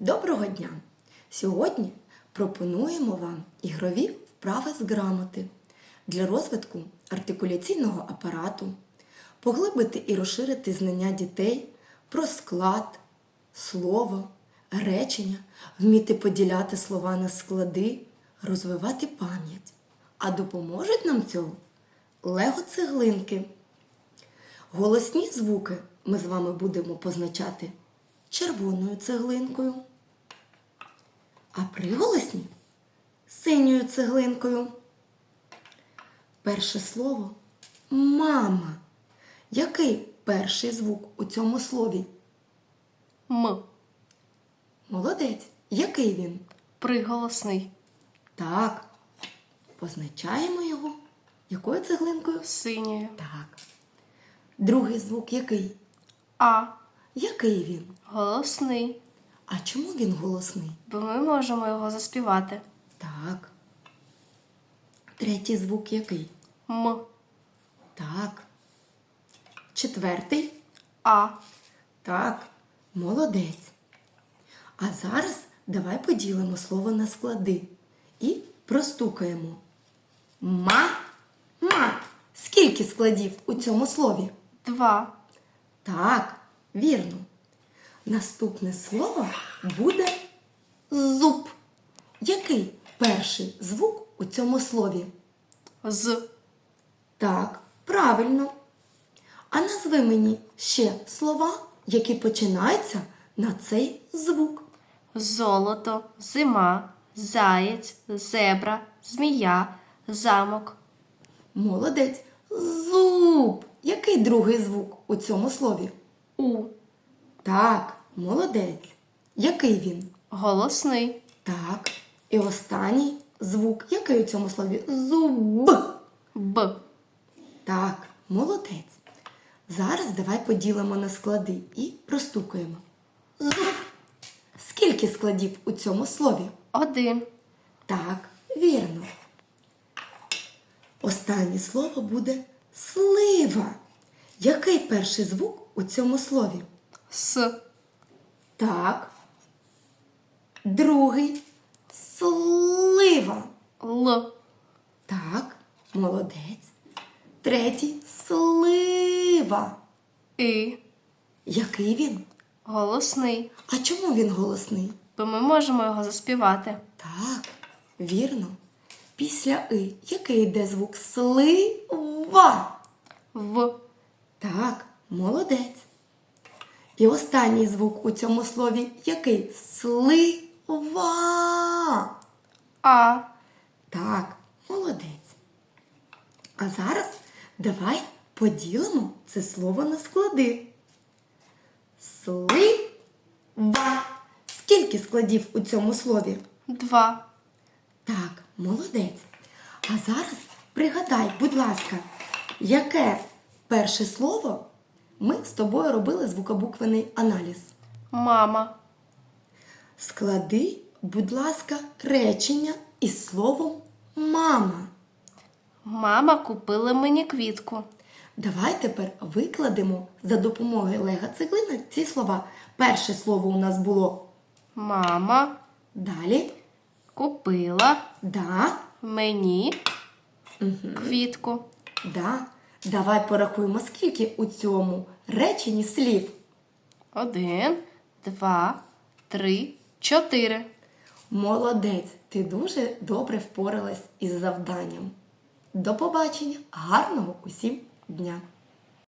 Доброго дня! Сьогодні пропонуємо вам ігрові вправи з грамоти для розвитку артикуляційного апарату, поглибити і розширити знання дітей про склад, слово, речення, вміти поділяти слова на склади, розвивати пам'ять. А допоможуть нам цього лего-цеглинки. Голосні звуки ми з вами будемо позначати червоною цеглинкою, а приголосні синьою цеглинкою. Перше слово мама. Який перший звук у цьому слові? М. Молодець. Який він? Приголосний. Так. Позначаємо його. Якою цеглинкою? Синьою. Так. Другий звук який? А. Який він? Голосний. А чому він голосний? Бо ми можемо його заспівати. Так. Третій звук який? М. Так. Четвертий? А. Так. Молодець. А зараз давай поділимо слово на склади і простукаємо. Ма. Ма. Скільки складів у цьому слові? Два. Так, вірно. Наступне слово буде зуб. Який перший звук у цьому слові? З. Так, правильно. А назви мені ще слова, які починаються на цей звук. Золото. Зима. Заєць. Зебра. Змія. Замок. Молодець. Зуб. Який другий звук у цьому слові? У. Так, молодець. Який він? Голосний. Так. І останній звук. Який у цьому слові? Зуб. Б. Так, молодець. Зараз давай поділимо на склади і простукаємо. Зуб. Скільки складів у цьому слові? Один. Так, вірно. Останнє слово буде слива. Який перший звук у цьому слові? С. Так. Другий слива. Л. Так, молодець. Третій слива. І. Який він? Голосний. А чому він голосний? Бо ми можемо його заспівати. Так, вірно. Після и який йде звук слива? В. Так, молодець. І останній звук у цьому слові який? Слива. А. Так, молодець. А зараз давай поділимо це слово на склади. Слива. Скільки складів у цьому слові? Два. Так, молодець. А зараз пригадай, будь ласка, яке перше слово ми з тобою робили звукобуквений аналіз? Мама. Склади, будь ласка, речення із словом мама. Мама купила мені квітку. Давай тепер викладемо за допомогою лего цеглина ці слова. Перше слово у нас було Мама далі, купила да, мені квітку. да. Давай порахуємо, скільки у цьому реченні слів. Один, два, три, чотири. Молодець, ти дуже добре впоралась із завданням. До побачення, гарного усім дня!